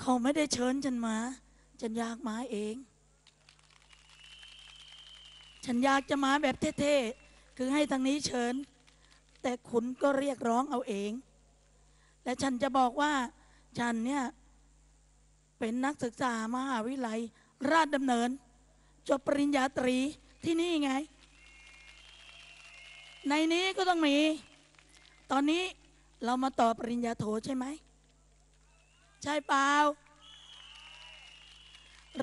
เขาไม่ได้เชิญฉันมา ฉันอยากมาเอง ฉันอยากจะมาแบบเท่ๆ คือให้ทางนี้เชิญ แต่คุณก็เรียกร้องเอาเอง และฉันจะบอกว่า ฉันเนี่ย เป็นนักศึกษามหาวิทยาลัย ราชดำเนิน จบปริญญาตรีที่นี่ไง ในนี้ก็ต้องมี ตอนนี้เรามาต่อปริญญาโทใช่ไหม ใช่เปล่า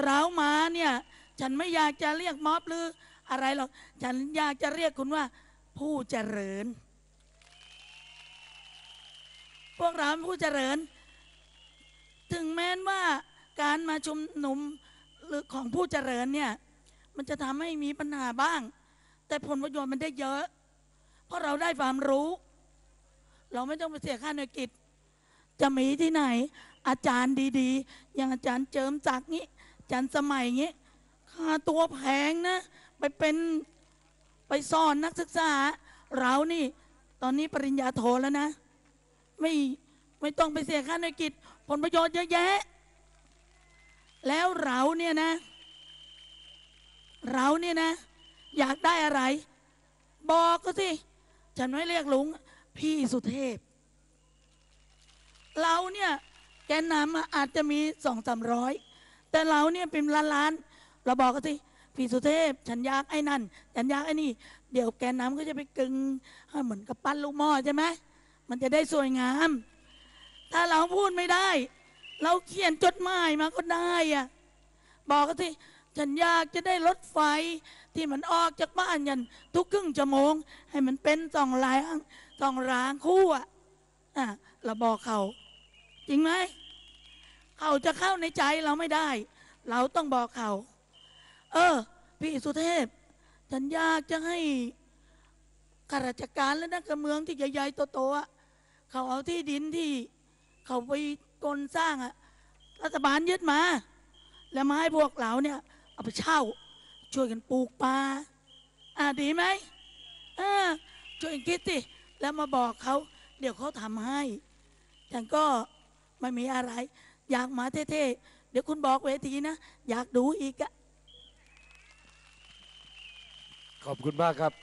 เรามาเนี่ย ฉันไม่อยากจะเรียกม็อบหรืออะไรหรอก ฉันอยากจะเรียกคุณว่า ผู้เจริญ พวกเราเป็นผู้เจริญ ถึงแม้นว่าการมาชุมนุมหรือของผู้เจริญเนี่ย มันจะทำให้มีปัญหาบ้าง แต่ผลประโยชน์มันได้เยอะ เพราะเราได้ความรู้ เราไม่ต้องไปเสียค่าหน่วยกิจ จะมีที่ไหน อาจารย์ดีๆ อย่างอาจารย์เจิมจักรงี้อาจารย์สมัยงี้ค่าตัวแพงนะ ไปเป็นไปสอนนักศึกษา เรานี่ ตอนนี้ปริญญาโทแล้วนะ ไม่ไม่ต้องไปเสียค่าหน่วยกิจ ผลประโยชน์เยอะแยะ แล้วเราเนี่ยนะ เราเนี่ยนะ อยากได้อะไร บอกก็สิฉันไม่เรียกลุง พี่สุเทพ เราเนี่ย แกนนำอะอาจจะมีสองสามร้อยแต่เราเนี่ยเป็นล้านล้านเราบอกก็สิพี่สุเทพฉันอยากไอ้นั่นฉันอยากไอ้นี่ เดี๋ยวแกนนำก็จะไปกึงเหมือนกับปั้นลูกหม้อใช่ไหมมันจะได้สวยงาม ถ้าเราพูดไม่ได้ เราเขียนจดหมายมาก็ได้อะบอกก็สิฉันอยากจะได้รถไฟที่มันออกจากบ้านยันทุกครึ่งชั่วโมง ให้มันเป็นสองรางสองรางคู่อะอะเราบอกเขา จริงไหมเขาจะเข้าในใจเราไม่ได้ เราต้องบอกเขา เออ พี่สุเทพ ฉันอยากจะให้ข้าราชการและนักการเมืองที่ใหญ่ๆโตๆเขาเอาที่ดินที่ เขาไปกลสร้างอะรัฐบาลยึดมา แล้วมาให้พวกเราเนี่ย เอาไปเช่า ช่วยกันปลูกป่าอ่าดีไหมอ่าช่วยกันคิดสิแล้วมาบอกเขา เดี๋ยวเขาทำให้ ฉันก็ ไม่มีอะไร อยากมาเท่ๆ เดี๋ยวคุณบอกเวทีนะ อยากดูอีกอะขอบคุณมากครับ